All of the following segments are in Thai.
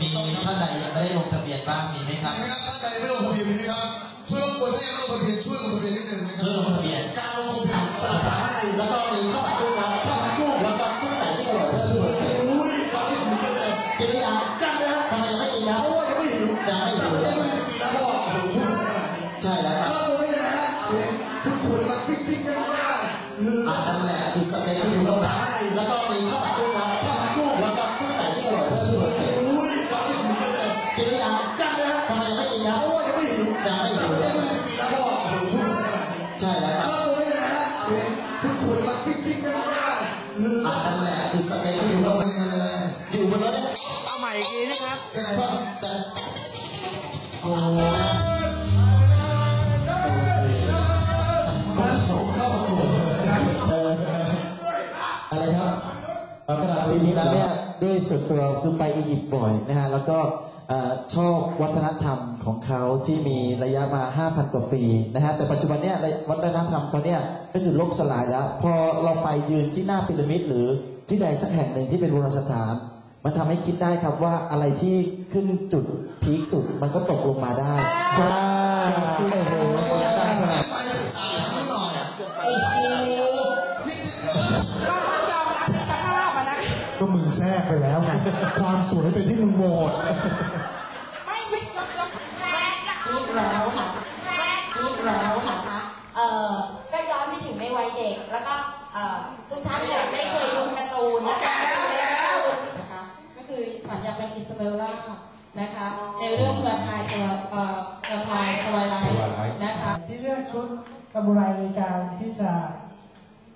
มีท่านใดยังไม่ได้ลงทะเบียนบ้างมีไหมครับมีไหมครับท่านใดไม่ลงทะเบียนมีไหมครับช่วยรบกวนถ้ายังไม่ลงทะเบียนช่วยลงทะเบียนนิดนึงนะคช่วยลรับงทะเบียนการลงทะเบียนสถาบันแล้วก็มีข้าวผัดกุ้งครับข้าวผัดกุ้งแล้วก็ซุปไก่ที่อร่อยเลิศที่สุดอุ้ยความคิดถึงกันเลยกินหรือยังจังเลยฮะทำไมยังไม่กินครับเพราะว่ายังไม่หิวยังไม่หิวแต่ไม่ได้กินแล้วเพราะว่าโอ้โหพูดขนาดนี้ใช่แล้วคแล้รับวตัวนี้นะฮะเห็นคุณขุนมาปิ๊กปิ๊กกันว่าเอออันนั้นแหละคือสเต็กที่อยู่ตรงนั้นแล้วก็มีข้าวผัดกุ้งครับ กินหรือยังจังเลยฮะทำไมยังไม่กินครับเพราะว่ายังไม่หิวยังไม่หิวแต่ไม่กินแล้วเพราะว่าโอ้โหพูดขนาดนี้ใช่แล้วคแล้รับวตัวนี้นะฮะเห็นทุกคนมาปิ๊กปิ๊กกันได้อะนั่นแหละคือสเต็กที่อยู่ตรงนั้นเลย อยู่บนรถเนี่ยเอาใหม่อีกทีนะครับยังไงก็บ้างแต่โอ้คนส่งเข้าประกวดเออะไรครับจริงๆแล้วเนี่ยด้วยส่วนตัวคือไปอียิปต์บ่อยนะฮะแล้วก็ ชอบวัฒนธรรมของเขาที่มีระยะมา 5,000 กว่าปีนะฮะแต่ปัจจุบันเนี่ยวัฒนธรรมเขาเนี่ยก็คือล่มสลายแล้ว พอเราไปยืนที่หน้าพีระมิดหรือที่ใดสักแห่งหนึ่งที่เป็นโบราณสถาน มันทำให้คิดได้ครับว่าอะไรที่ขึ้นจุดพีคสุดมันก็ตกลงมาได้ว้าวโอ้โหเสียงดังสนั่นไปศึกษาทำหน่อยอะโอ้โหนี่ก็ต้องยอมรับในสภาพอะนะคะก็มึงแทรกไปแล้วไงความสวยเป็นที่มึงโหมด ไม่ไม่ยกยก นี่แล้วค่ะนี่แล้วค่ะเอ่อก็ย้อนไปถึงในวัย เด็ก แล้วก็เอ่อทุกท่านคงได้เคยดูการ์ตูนนะคะในการ์ตูนนะคะก็คือขวัญอยากเป็นอิสเบลล่านะคะในเรื่องเรือพายตัวเอ่อเรือพายทวายไลท์นะคะที่เลือกชุดซามูไรในการที่จะ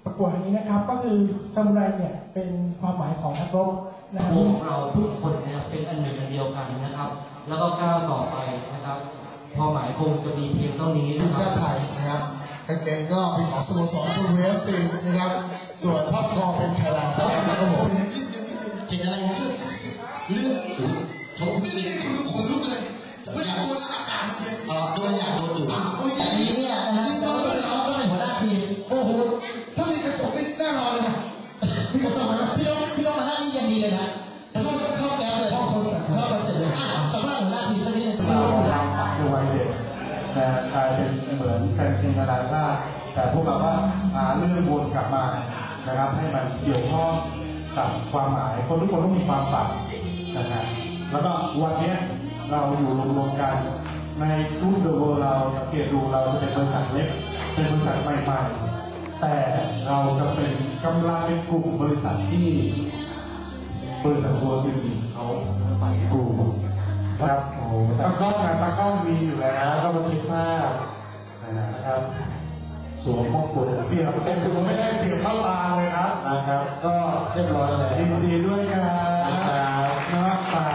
ประกวดอันนี้นะครับ ก็คือซามูไรเนี่ยเป็นความหมายของนักรบนะครับพวกเราทุกคนเนี่ยเป็นอันหนึ่งอันเดียวกันนะครับ แล้วก็ก้าวต่อไปนะครับความหมายคงจะมีเพียงเท่านี้ทีนะมคชารับติไทยนะครับ กางเกงก็เป็นของสโมสรทูเวฟซีนะครับ ส่วนภาพคอเป็นไทยแลนด์ครับผมนิดนึงนิดนึงกินอะไรเลือดเลือดผมนี่นี่คือขนลุกเลยไม่ใช่ตัวนะอากาศมันเย็นเออด้วยอยากโดนดูดอะโอ้ยแต่นี้เนี่ยนะฮะเขาเป็นเขาเป็นหัวหน้าทีมโอ้โหถ้ามีกระจกนี่แน่นอนเลยนะมีกระจกไหมครับพี่โอ๊คพี่โอ๊คมาหน้านี่ยังดีเลยนะเข้าเข้าแก๊ปเลยเข้าคนสิร์ตเข้าคอนเสร์ตเลยอะสำหรับหัวหน้าทีมเท่านี้เราเราฝักในวัยเด็กนะกลายเป็น มือนแฟนซีนานาชาติแต่พวกเราก็หาเรื่องวนกลับมานะครับ ให้มันเกี่ยวข้องกับความหมายคนทุกคนต้องมีความฝันนะฮะแล้วก็วันนี้เราอยู่รวมๆกันในรุ่นเดอะเวิร์เราสังเกตดูเราจะเป็นบริษัทเล็กเป็นบริษัทใหม่ๆ แต่เราจะเป็นกำลังเป็นกลุ่มบริษัทที่บริษัททัวร์อื่นเขากลุ่มครับโอ้ตากล้องนะตากล้องมีอยู่แล้ว สวมมงกุฎเสียบเสียบผมไม่ได้เสียบเข้าตาเลยครับนะครับ ก็เรียบร้อยแล้วยินดีด้วยครับ